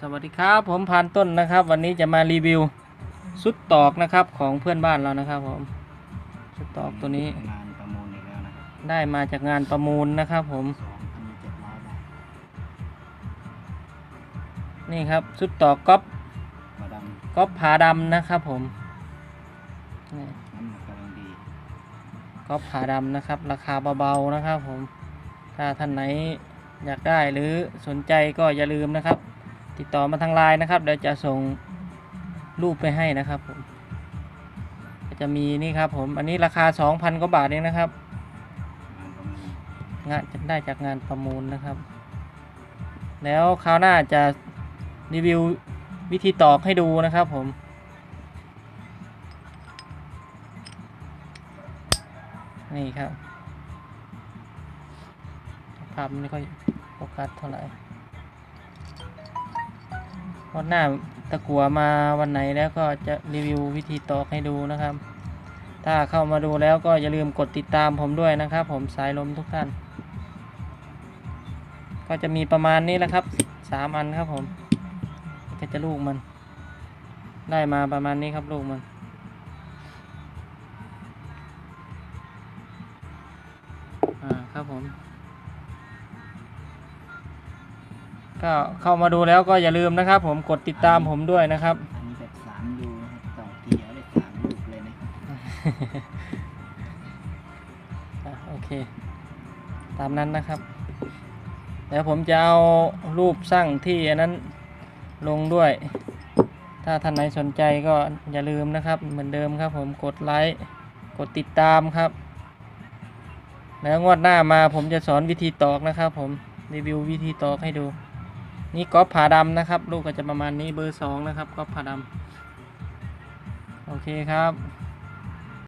สวัสดีครับ ผมพานต้นนะครับ วันนี้จะมารีวิวสุดตอกนะครับของเพื่อนบ้านเรานะครับผมสุดตอกตัวนี้งานประมูลอีกแล้วนะครับได้มาจากงานประมูลนะครับ ผมสองพันเจ็ดร้อยบาทนี่ครับสุดตอกก๊อปกระดก๊อปผาดำนะครับ ผมนี่ำน้ำหนักกำลังดีก๊อปผาดำนะครับ ราคาเบาๆนะครับ ผมถ้าท่านไหนอยากได้หรือสนใจก็อย่าลืมนะครับ ติดต่อมาทางไลน์นะครับเดี๋ยวจะส่งรูปไปให้นะครับผมจะมีนี่ครับผมอันนี้ราคา 2,000กว่าบาทเองนะครับงะมูลงานจะได้จากงานประมูลนะครับ แล้วคราวหน้าจะรีวิววิธีตอกให้ดูนะครับผมนี่ครับภาพไม่ค่อยโฟกัสเท่าไหร่ วันหน้าตะกัวมาวันไหนแล้วก็จะรีวิววิธีตอกให้ดูนะครับ ถ้าเข้ามาดูแล้วก็อย่าลืมกดติดตามผมด้วยนะครับ ผมสายลมทุกท่าน ก็จะมีประมาณนี้แหละครับสามอันครับผมก็จะลูกมัน ได้มาประมาณนี้ครับลูกมันอ่าครับผม ก็เข้ามาดูแล้วก็อย่าลืมนะครับ ผมกดติดตามผมด้วยนะครับ อันนี้แบบสามรูนะครับต่อเดียวได้สามลูกเลยนะครับอะโอเค ตามนั้นนะครับ เดี๋ยวผมจะเอารูปสร้างที่อันนั้นลงด้วย ถ้าท่านไหนสนใจก็อย่าลืมนะครับ เหมือนเดิมครับ ผมกดไลค์กดติดตามครับ แล้วงวดหน้ามาผมจะสอนวิธีตอกนะครับ ผมรีวิววิธีตอกให้ดู นี่ก๊อฟผาดำนะครับ ลูกก็จะประมาณนี้เบอร์สองนะครับก๊อฟผาดำโอเคครับ